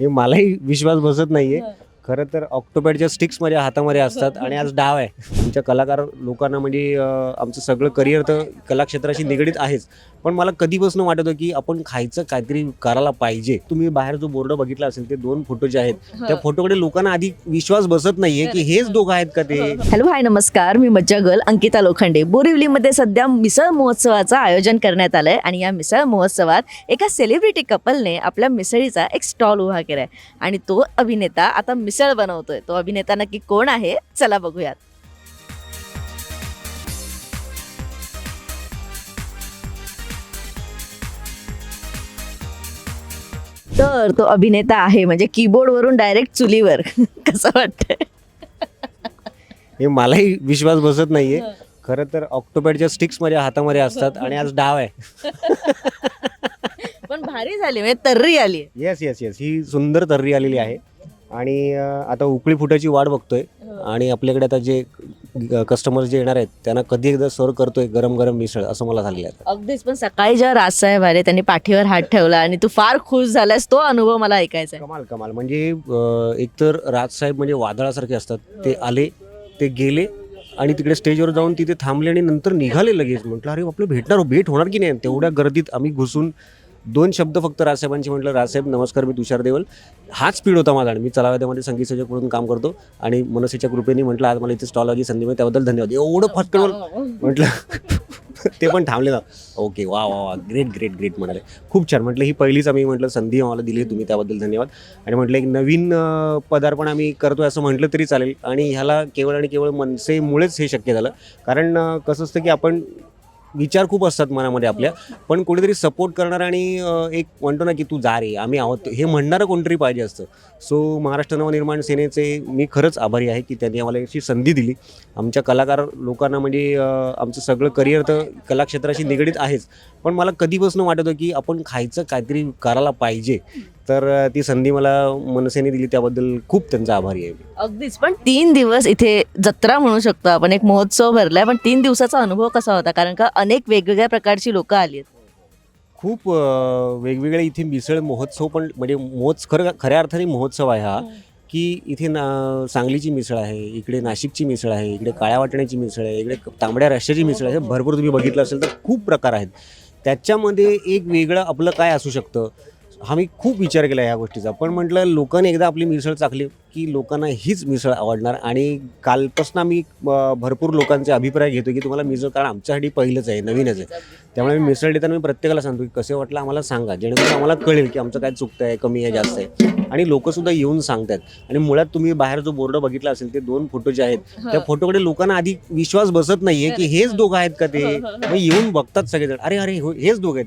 हे मलाही विश्वास बसत नाहीये. खरं तर ऑक्टोपॅडच्या स्टिक्स माझ्या हातामध्ये असतात आणि आज डाव आहे. आमच्या कलाकार लोकांना म्हणजे आमचं सगळं करिअर तर कलाक्षेत्राशी निगडीत आहेच. पण मला कधीपासून वाटत होतं की आपण खायचं काहीतरी करायला पाहिजे. तुम्ही बाहेर जो बोर्ड बघितला असेल ते दोन फोटो जे आहेत त्या फोटोकडे लोकांना आधी विश्वास बसत नाहीये की हेच दोघं आहेत का ते? हॅलो हाय नमस्कार. मी मज्जा गर्ल अंकिता लोखंडे. बोरिवलीमध्ये सध्या मिसळ महोत्सवाचं आयोजन करण्यात आलंय आणि या मिसळ महोत्सवात एका सेलिब्रिटी कपलने आपल्या मिसळीचा एक स्टॉल उभा केलाय. आणि तो अभिनेता आता मिसळ बनवतोय. तो अभिनेता नक्की कोण आहे? चला बघूयात. तर तो अभिनेता आहे म्हणजे कीबोर्ड वरून डायरेक्ट चुलीवर. कसं वाटतंय? हे मलाही विश्वास बसत नाहीये. खरं तर ऑक्टोपॅडच्या स्टिक्स माझ्या हातामध्ये असतात आणि आज डाव आहे. पण भारी झाली म्हणजे तर्री आली येस येस येस ही सुंदर तर्री आलेली आहे. आणि आता उकळी फुटाची वाट बघतोय आणि आपल्याकडे आता जे कस्टमर्स जे येणार आहेत त्यांना कधी एकदा सर्व करतोय गरम गरम मिसळ असं मला झालेलं आहे अगदीच पण सकाळी जेव्हा राजसाहेब आले त्यांनी पाठीवर हात ठेवला आणि तू फार खुश झालास तो अनुभव मला ऐकायचा आहे. कमाल कमाल. म्हणजे अं, एकतर राजसाहेब म्हणजे वादळासारखे असतात. ते आले ते गेले आणि तिकडे स्टेजवर जाऊन तिथे थांबले आणि नंतर निघाले लगेच. म्हटलं अरे आपलं भेटणार भेट होणार की नाही? तेवढ्या गर्दीत आम्ही घुसून दोन शब्द फक्त राजसाहेबांची म्हटलं राजसाहेब नमस्कार मी तुषार देवल. हाच स्पीड होता माझा आणि मी चलाव्यामध्ये संगीत संयोजक म्हणून काम करतो आणि मनसेच्या कृपेने म्हटलं आज मला इथे स्टॉल आली संधी मिळाली त्याबद्दल धन्यवाद. एवढं फटकन म्हटलं ते पण थांबले ना ओके वा वा वा ग्रेट ग्रेट ग्रेट म्हणाले. खूप छान. म्हटलं ही पहिलीच आम्ही म्हटलं संधी आम्हाला दिली तुम्ही त्याबद्दल धन्यवाद. आणि म्हटलं एक नवीन पदार्पण आम्ही करतोय असं म्हटलं तरी चालेल. आणि ह्याला केवळ आणि केवळ मनसेमुळेच हे शक्य झालं. कारण कसं असतं की आपण विचार खूप असतात मनामध्ये आपल्या. पण कोणीतरी सपोर्ट करणार आणि एक म्हणतो ना की तू जा रे आम्ही आहोत. हे म्हणणारं कोणतरी पाहिजे असतं. सो महाराष्ट्र नवनिर्माण सेनेचे मी खरंच आभारी आहे की त्यांनी आम्हाला याची संधी दिली. आमच्या कलाकार लोकांना म्हणजे आमचं सगळं करिअर तर कलाक्षेत्राशी निगडीत आहेच. पण मला कधीपासून वाटत होतं की आपण खायचं काहीतरी करायला पाहिजे. तर ती संधी मला मनसेने दिली त्याबद्दल खूप त्यांचा आभारी आहे अगदीच. पण तीन दिवस इथे जत्रा म्हणू शकतो आपण एक महोत्सव भरलाय पण तीन दिवसाचा अनुभव कसा होता? कारण का अनेक वेगवेगळ्या प्रकारची लोक आली आहेत. खूप वेगवेगळे इथे मिसळ महोत्सव पण म्हणजे महोत्सव खरं खऱ्या अर्थाने महोत्सव आहे हा की इथे ना सांगलीची मिसळ आहे इकडे नाशिकची मिसळ आहे इकडे काळ्या वाटण्याची मिसळ आहे इकडे तांबड्या रश्श्याची मिसळ आहे भरपूर तुम्ही बघितलं असेल तर खूप प्रकार आहेत. त्याच्यामध्ये एक वेगळं आपलं काय असू शकतं? हा मी खूप विचार केला या गोष्टीचा. पण म्हटलं लोकांनी एकदा आपली मिसळ चाखली की लोकांना हीच मिसळ आवडणार. आणि कालपासून आम्ही भरपूर लोकांचे अभिप्राय घेतो की तुम्हाला मिसळ कारण आमच्यासाठी पहिलंच आहे नवीनच आहे. त्यामुळे मी मिसळ देताना मी प्रत्येकाला सांगतो की कसे वाटलं आम्हाला सांगा. जेणेकरून आम्हाला कळेल की आमचं काय चुकतं आहे कमी आहे जास्त आहे. आणि लोकंसुद्धा येऊन सांगतात. आणि मुळात तुम्ही बाहेर जो बोर्ड बघितला असेल ते दोन फोटो जे आहेत त्या फोटोकडे लोकांना आधी विश्वास बसत नाहीये की हेच दोघं आहेत का ते? मग येऊन बघतात सगळेजण. अरे अरे हो- हेच दोघं आहेत.